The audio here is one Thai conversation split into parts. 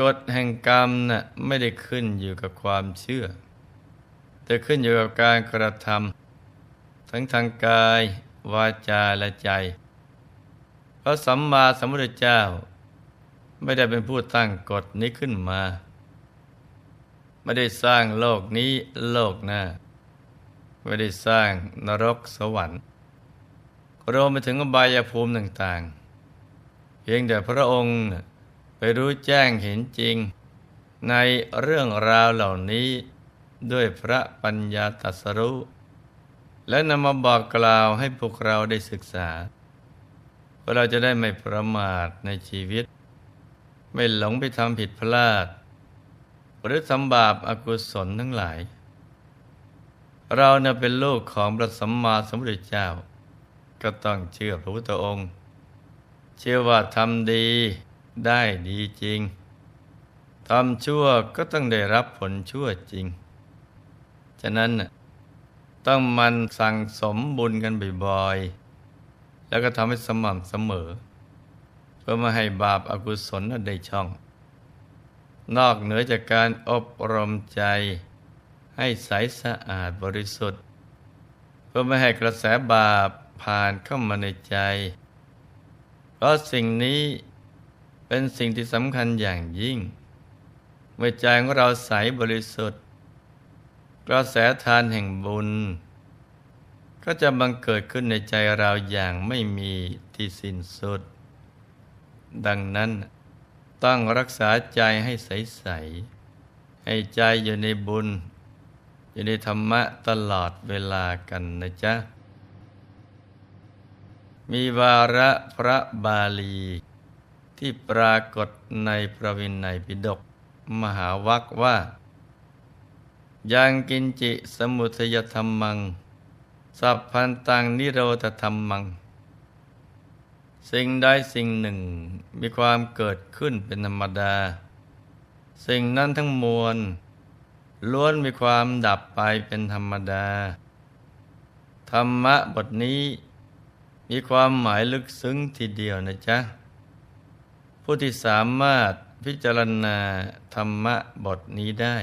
กฎแห่งกรรมน่ะไม่ได้ขึ้นอยู่กับความเชื่อ แต่ขึ้นอยู่กับการกระทำทั้งทางกาย วาจาและใจ พระสัมมาสัมพุทธเจ้า ไม่ได้เป็นผู้ตั้งกฎนี้ขึ้นมา ไม่ได้สร้างโลกนี้โลกหน้า ไม่ได้สร้างนรกสวรรค์รวมไปถึงอบายภูมิต่างๆ เพียงแต่พระองค์ ไปรู้แจ้งเห็นจริง ในเรื่องราวเหล่านี้ด้วยพระปัญญาตรัสรู้ และนำมาบอกกล่าวให้พวกเราได้ศึกษาเพื่อเราจะได้ไม่ประมาทในชีวิต ไม่หลงไปทำผิดพลาด หรือทำบาปอากุศลทั้งหลาย เราเน่ยเป็นลูกของพระสัมมาสัมพุทธเจ้า ก็ต้องเชื่อพระพุทธองค์ เชื่อว่าทำดี ได้ดีจริงทำชั่วก็ต้องได้รับผลชั่วจริง ฉะนั้นต้องมันสั่งสมบุญกันบ่อยๆ แล้วก็ทำให้สม่ำเสมอ เพื่อมาให้บาปอากุศลได้ช่อง นอกเหนือจากการอบรมใจ ให้ใสสะอาดบริสุทธิ์ เพื่อไม่ให้กระแสบาปผ่านเข้ามาในใจ เพราะสิ่งนี้ เป็นสิ่งที่สำคัญอย่างยิ่ง เมื่อใจของเราใสบริสุทธิ์ กระแสทานแห่งบุญ ก็จะบังเกิดขึ้นในใจเราอย่างไม่มีที่สิ้นสุด ดังนั้นต้องรักษาใจให้ใสๆให้ใจอยู่ในบุญ อยู่ในธรรมะตลอดเวลากันนะจ๊ะ มีวาระพระบาลี ที่ปรากฏในพระวินัยปิฎกมหาวัคว่า ยังกินจิสมุทยธรรมัง สัพพันตังนิโรธธรรมัง สิ่งใดสิ่งหนึ่งมีความเกิดขึ้นเป็นธรรมดา สิ่งนั้นทั้งมวล ล้วนมีความดับไปเป็นธรรมดา ธรรมะบทนี้ มีความหมายลึกซึ้งทีเดียวนะจ๊ะ ผู้ที่สามารถพิจารณาธรรมะบทนี้ได้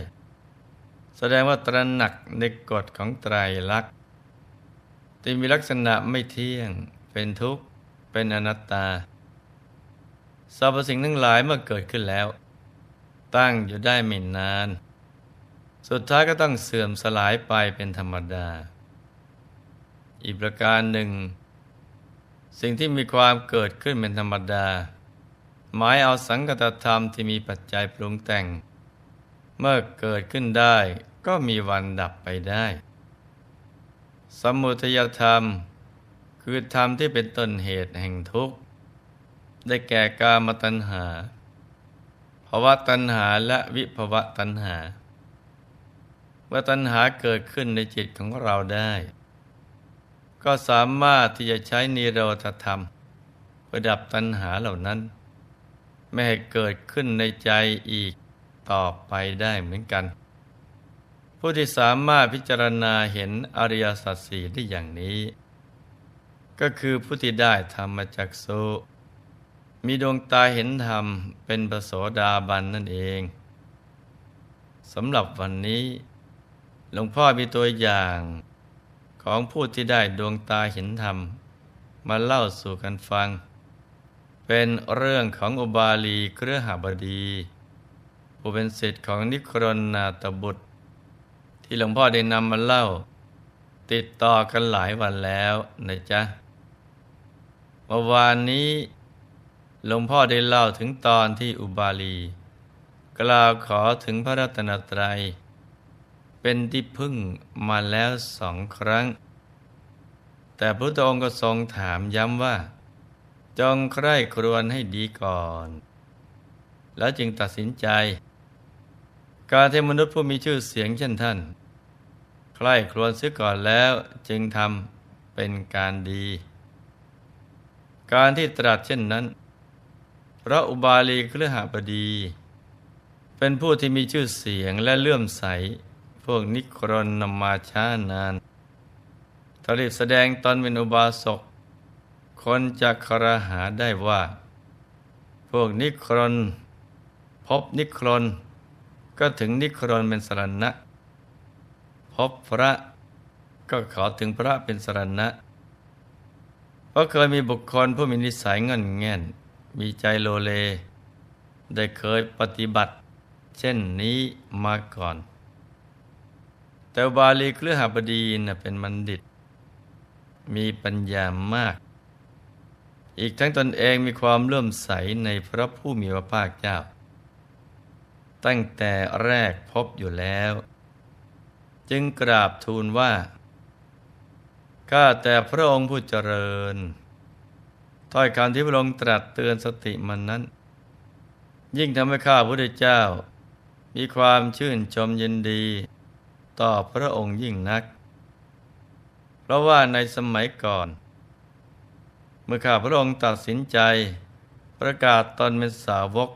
แสดงว่าตระหนักในกฎของไตรลักษณ์ที่มีลักษณะไม่เที่ยง เป็นทุกข์ เป็นอนัตตาสรรพสิ่งทั้งหลายเมื่อเกิดขึ้นแล้ว ตั้งอยู่ได้ไม่นาน สุดท้ายก็ต้องเสื่อมสลายไปเป็นธรรมดา อีกประการหนึ่ง สิ่งที่มีความเกิดขึ้นเป็นธรรมดา หมายเอาสังกตธรรมที่มีปัจจัยปรุงแต่ง เมื่อเกิดขึ้นได้ก็มีวันดับไปได้ สมุทยธรรม คือธรรมที่เป็นต้นเหตุแห่งทุกข์ ได้แก่กามตัณหาภาวะตัณหาและวิภวะตัณหา เมื่อตัณหาเกิดขึ้นในจิตของเราได้ ก็สามารถที่จะใช้นิโรธธรรม ประดับตัณหาเหล่านั้น ไม่ให้เกิดขึ้นในใจอีกต่อไปได้เหมือนกัน ผู้ที่สามารถพิจารณาเห็นอริยสัจสี่ได้อย่างนี้ ก็คือผู้ที่ได้ธรรมจักสุมีดวงตาเห็นธรรมเป็นปโสดาบันนั่นเองสำหรับวันนี้หลวงพ่อมีตัวอย่างของผู้ที่ได้ดวงตาเห็นธรรม มาเล่าสู่กันฟัง เป็นเรื่องของอุบาลีเครือหาบดีผู้เป็นศิษย์ของนิครนนาตบุตร ที่หลวงพ่อได้นำมาเล่า ติดต่อกันหลายวันแล้วนะจ๊ะเมื่อวานนี้หลวงพ่อได้เล่าถึงตอนที่อุบาลี กล่าวขอถึงพระรัตนตรัย เป็นที่พึ่งมาแล้วสองครั้ง แต่พระองค์ก็ทรงถามย้ำว่า จงใคร่ครวญให้ดีก่อน แล้วจึงตัดสินใจ การที่มนุษย์ผู้มีชื่อเสียงเช่นท่าน ใคร่ครวญเสียก่อนแล้วจึงทำเป็นการดี การที่ตรัสเช่นนั้น พระอุบาลีเครือหาบดี เป็นผู้ที่มีชื่อเสียงและเลื่อมใส พวกนิครนนำมาช้านานทรีบแสดงตอนเป็นอุบาสก คนจะครหาได้ว่า พวกนิครนพบนิครนก็ถึงนิครนเป็นสรณะ พบพระก็ขอถึงพระเป็นสรณะเพราะเคยมีบุคคลผู้มีนิสัยเงินแง่น มีใจโลเล ได้เคยปฏิบัติ เช่นนี้มาก่อน แต่บาลีเครือหบดีนะเป็นบัณฑิต มีปัญญามาก อีกทั้งตนเองมีความเลื่อมใสในพระผู้มีพระภาคเจ้า ตั้งแต่แรกพบอยู่แล้ว จึงกราบทูลว่าข้าแต่พระองค์ผู้เจริญถ้อยคำที่พระองค์ตรัสเตือนสติมันนั้น ยิ่งทำให้ข้าพระพุทธเจ้า มีความชื่นชมยินดี ต่อพระองค์ยิ่งนัก เพราะว่าในสมัยก่อน เมื่อข้าพระองค์ตัดสินใจ ประกาศตนเป็นสาวก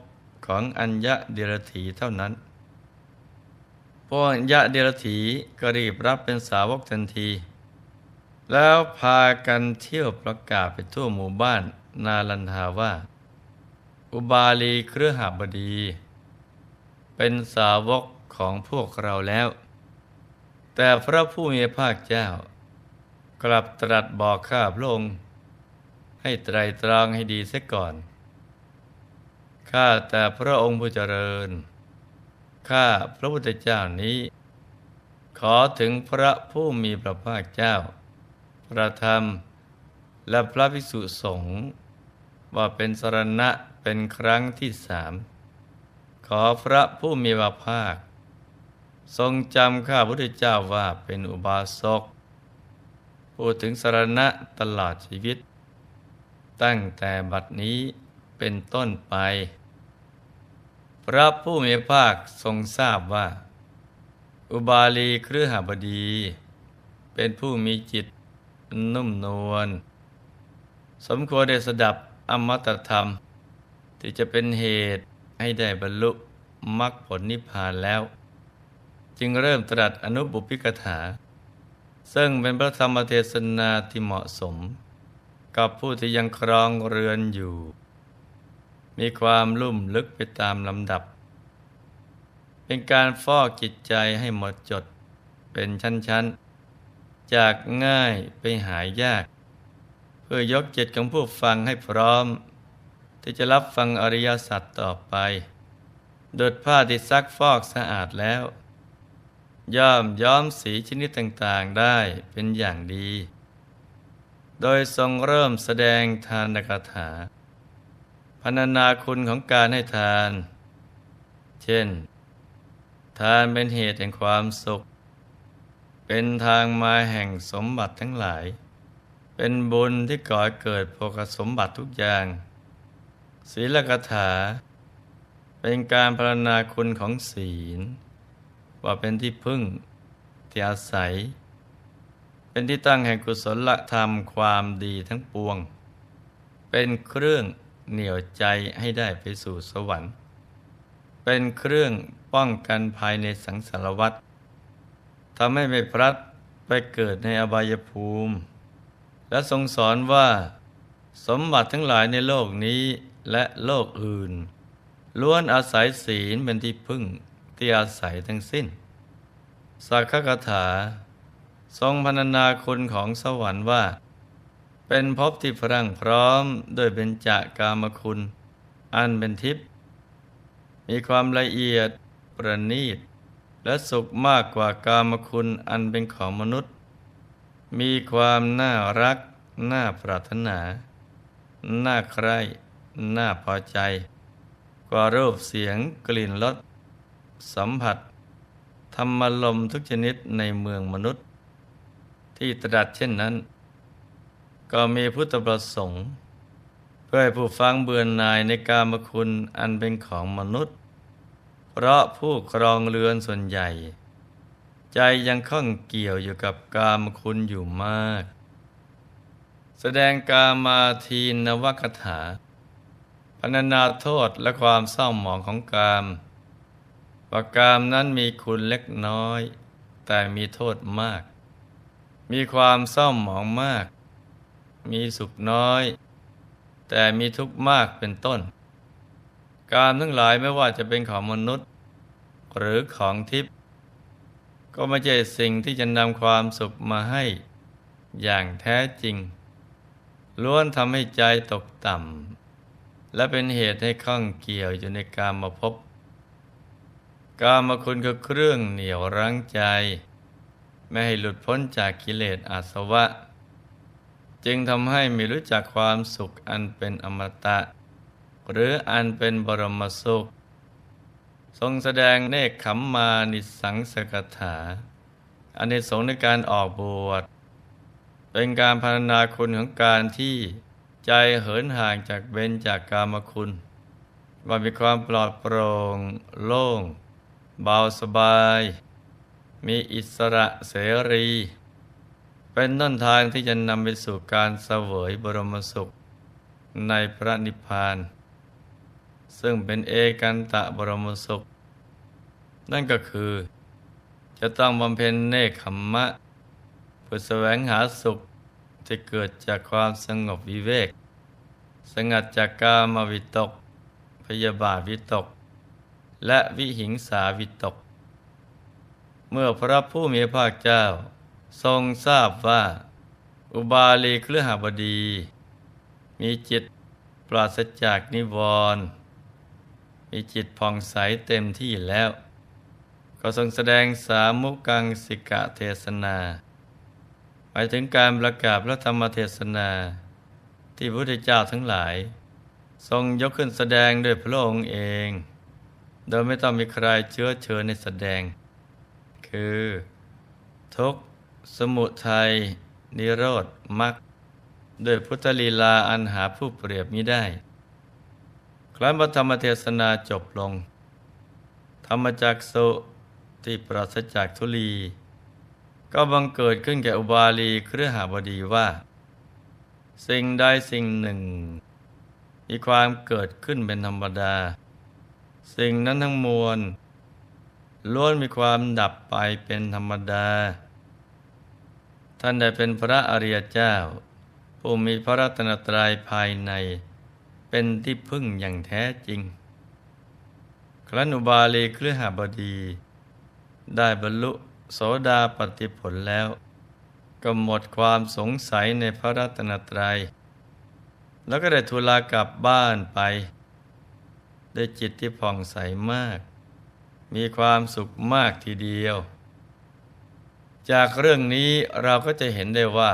ของอัญญะเดรถีเท่านั้น พวกอัญญะเดรถีก็รีบรับเป็นสาวกทันที แล้วพากันเที่ยวประกาศไปทั่วหมู่บ้านนาลันทาว่า อุบาลีเครือหาบดี เป็นสาวกของพวกเราแล้ว แต่พระผู้มีภาคเจ้ากลับตรัสบอกข้าพระองค์ ให้ไตรตรองให้ดีเสียก่อน ข้าแต่พระองค์ผู้เจริญ ข้าพระพุทธเจ้านี้ ขอถึงพระผู้มีพระภาคเจ้า พระธรรมและพระภิกษุสงฆ์ว่าเป็นสรณะเป็นครั้งที่สาม ขอพระผู้มีพระภาค ทรงจำข้าพุทธเจ้าว่าเป็นอุบาสกพูดถึงสรณะตลอดชีวิต ตั้งแต่บัดนี้เป็นต้นไป พระผู้มีภาคทรงทราบว่า อุบาลีเครือหบดี เป็นผู้มีจิตนุ่มนวลสมควรได้สดับอมตะธรรม ที่จะเป็นเหตุให้ได้บรรลุมรรคผลนิพพานแล้ว จึงเริ่มตรัสอนุบุพิกถา ซึ่งเป็นพระธรรมเทศนาที่เหมาะสม กับผู้ที่ยังครองเรือนอยู่ มีความลุ่มลึกไปตามลำดับ เป็นการฟอกจิตใจให้หมดจดเป็นชั้นๆ จากง่ายไปหายยาก เพื่อยกจิตของผู้ฟังให้พร้อม ที่จะรับฟังอริยสัจต่อไปดดผ้าที่ซักฟอกสะอาดแล้ว ย่อมย้อมสีชนิดต่างๆได้เป็นอย่างดี โดยทรงเริ่มแสดงทานกถาพรรณนาคุณของการให้ทาน เช่น ทานเป็นเหตุแห่งความสุข เป็นทางมาแห่งสมบัติทั้งหลาย เป็นบุญที่ก่อเกิดโภคสมบัติทุกอย่าง ศีลกถา เป็นการพรรณนาคุณของศีล ว่าเป็นที่พึ่งที่อาศัย เป็นที่ตั้งแห่งกุศลธรรมความดีทั้งปวง เป็นเครื่องเหนี่ยวใจให้ได้ไปสู่สวรรค์ เป็นเครื่องป้องกันภายในสังสารวัฏทำให้ไม่พลัดไปเกิดในอบายภูมิ และทรงสอนว่าสมบัติทั้งหลายในโลกนี้และโลกอื่น ล้วนอาศัยศีลเป็นที่พึ่งที่อาศัยทั้งสิ้น สักขกถา ทรงพรรณนาคุณของสวรรค์ว่า เป็นภพที่พรั่งพร้อมด้วยเบญจากามคุณ อันเป็นทิพย์มีความละเอียดประณีต และสุขมากกว่ากามคุณอันเป็นของมนุษย์ มีความน่ารัก น่าปรารถนา น่าใคร่น่าพอใจ กว่ารูปเสียงกลิ่นรสสัมผัส ธรรมลมทุกชนิดในเมืองมนุษย์ ที่ตรัสเช่นนั้น ก็มีพุทธประสงค์ เพื่อให้ผู้ฟังเบื่อหน่ายในกามคุณอันเป็นของมนุษย์ เพราะผู้ครองเรือนส่วนใหญ่ ใจยังข้องเกี่ยวอยู่กับกามคุณอยู่มาก แสดงกามาทีนวคถาพรรณนาโทษและความเศร้าหมองของกามว่ากามนั้นมีคุณเล็กน้อย แต่มีโทษมาก มีความเศร้าหมองมาก มีสุขน้อย แต่มีทุกข์มากเป็นต้น กามทั้งหลายไม่ว่าจะเป็นของมนุษย์ หรือของทิพย์ก็ไม่ใช่สิ่งที่จะนำความสุขมาให้อย่างแท้จริง ล้วนทำให้ใจตกต่ำและเป็นเหตุให้ข้องเกี่ยวอยู่ในการมาพบ การมาคุณคือเครื่องเหนี่ยวรั้งใจ ไม่ให้หลุดพ้นจากกิเลสอาสวะ จึงทำให้ม่รู้จักความสุขอันเป็นอมตะ หรืออันเป็นบรมสุข ทรงแสดงเนคขมมานิสังสกถาอันในสงในการออกบวชเป็นการพัฒนาคุณของการที่ใจเหินห่างจากเบญจากกามคุณ ว่ามีความปลอดโปร่ง โล่ง เบาสบาย มีอิสระเสรี เป็นต้นทางที่จะนำไปสู่การเสวยบรมสุข ในพระนิพพาน ซึ่งเป็นเอกันตะบรมสุข นั่นก็คือจะต้องบำเพ็ญเนคขมมะเพื่อแสวงหาสุขที่เกิดจากความสงบวิเวก สงัดจากกามวิตก พยาบาทวิตก และวิหิงสาวิตก เมื่อพระผู้มีพระเจ้า ทรงทราบว่า อุบาลีเครือหบดี มีจิตปราศจากนิวรณ์มีจิตผ่องใสเต็มที่แล้ว ก็ทรงแสดงสามุกังสิกะเทศนาไปถึงการประกาศพระธรรมเทศนา ที่พระพุทธเจ้าทั้งหลาย ทรงยกขึ้นแสดงด้วยพระองค์เอง โดยไม่ต้องมีใครเชื้อเชิญในแสดง คือ ทุกสมุทัย นิโรธมรรคด้วยพุทธลีลาอันหาผู้เปรียบมิได้ ครั้นพระธรรมเทศนาจบลง ธรรมจักสุที่ปราศจากทุลี ก็บังเกิดขึ้นแก่อุบาลีเครือหาบดีว่า สิ่งใดสิ่งหนึ่ง มีความเกิดขึ้นเป็นธรรมดา สิ่งนั้นทั้งมวล ล้วนมีความดับไปเป็นธรรมดา ท่านได้เป็นพระอริยเจ้า ผู้มีพระรัตนตรัยภายใน เป็นที่พึ่งอย่างแท้จริง ครั้นอุบาลีเครือหาบดี ได้บรรลุโสดาปฏิผลแล้ว ก็หมดความสงสัยในพระรัตนตรยัย แล้วก็ได้ทูลากลับบ้านไป ด้วยจิตที่ผ่องใสมาก มีความสุขมากทีเดียว จากเรื่องนี้เราก็จะเห็นได้ว่า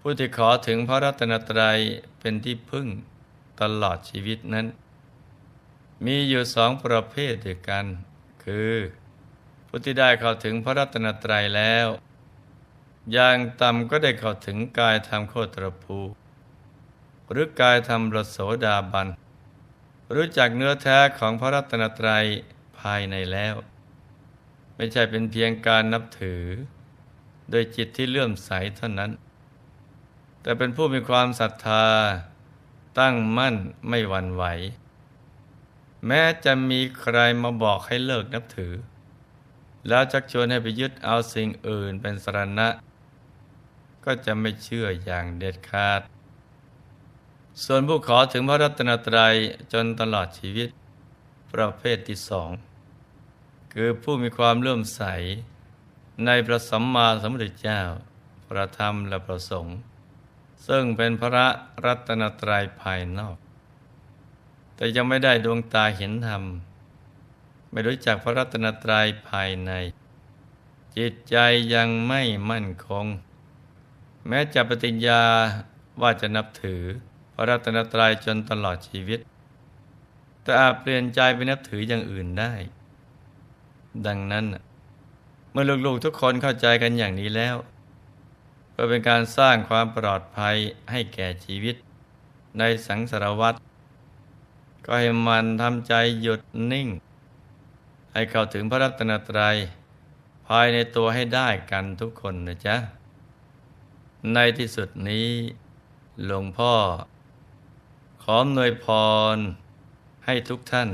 ผู้ที่ขอถึงพระรัตนตรัยเป็นที่พึ่งตลอดชีวิตนั้น มีอยู่สองประเภทเด้วกัน คือ ผู้ที่ได้เข้าถึงพระรัตนตรัยแล้ว อย่างต่ำก็ได้เข้าถึงกายธรรมโคตรภู หรือกายธรรมรสโสดาบัน รู้จักเนื้อแท้ของพระรัตนตรัย ภายในแล้ว ไม่ใช่เป็นเพียงการนับถือ โดยจิตที่เลื่อมใสเท่านั้น แต่เป็นผู้มีความศรัทธา ตั้งมั่นไม่หวั่นไหว แม้จะมีใครมาบอกให้เลิกนับถือ แล้วชักชวนให้ไปยึดเอาสิ่งอื่นเป็นสรณะ ก็จะไม่เชื่ออย่างเด็ดขาดส่วนผู้ขอถึงพระรัตนตรัยจนตลอดชีวิต ประเภทที่สอง คือผู้มีความเลื่อมใส ในพระสัมมาสัมพุทธเจ้า พระธรรมและพระสงฆ์ซึ่งเป็นพระรัตนตรัยภายนอก แต่ยังไม่ได้ดวงตาเห็นธรรม ไม่รู้จักพระรัตนตรัยภายใน จิตใจยังไม่มั่นคง แม้จะปฏิญญาว่าจะนับถือพระรัตนตรัยจนตลอดชีวิต แต่อาจเปลี่ยนใจไปนับถืออย่างอื่นได้ ดังนั้น เมื่อลูกๆทุกคนเข้าใจกันอย่างนี้แล้วเพื่อเป็นการสร้างความปลอดภัยให้แก่ชีวิต ในสังสารวัฏก็ให้มันทำใจหยุดนิ่ง ให้เข้าถึงพระรัตนตรัย ภายในตัวให้ได้กันทุกคนนะจ๊ะ ในที่สุดนี้หลวงพ่อ ขอหน่วยพร ให้ทุกท่าน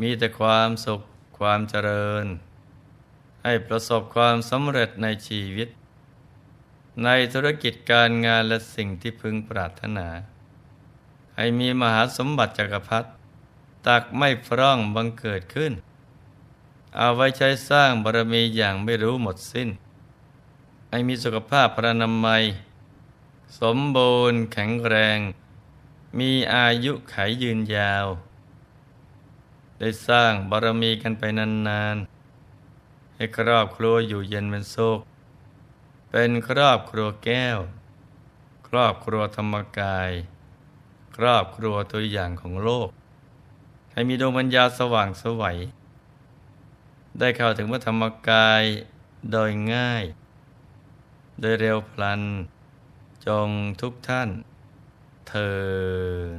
มีแต่ความสุข ความเจริญ ให้ประสบความสำเร็จในชีวิต ในธุรกิจการงานและสิ่งที่พึงปรารถนา ให้มีมหาสมบัติจักรพรรดิตักไม่พร่องบังเกิดขึ้น เอาไว้ใช้สร้างบารมีอย่างไม่รู้หมดสิ้น ให้มีสุขภาพพระนามัย สมบูรณ์แข็งแรง มีอายุไขยืนยาว ได้สร้างบารมีกันไปนานๆ ให้ครอบครัวอยู่เย็นเป็นสุขเป็นครอบครัวแก้ว ครอบครัวธรรมกาย ครอบครัวตัวอย่างของโลก ให้มีดวงปัญญาสว่างสวัยได้เข้าถึงพระธรรมกายโดยง่าย โดยเร็วพลัน จงทุกท่านเทิน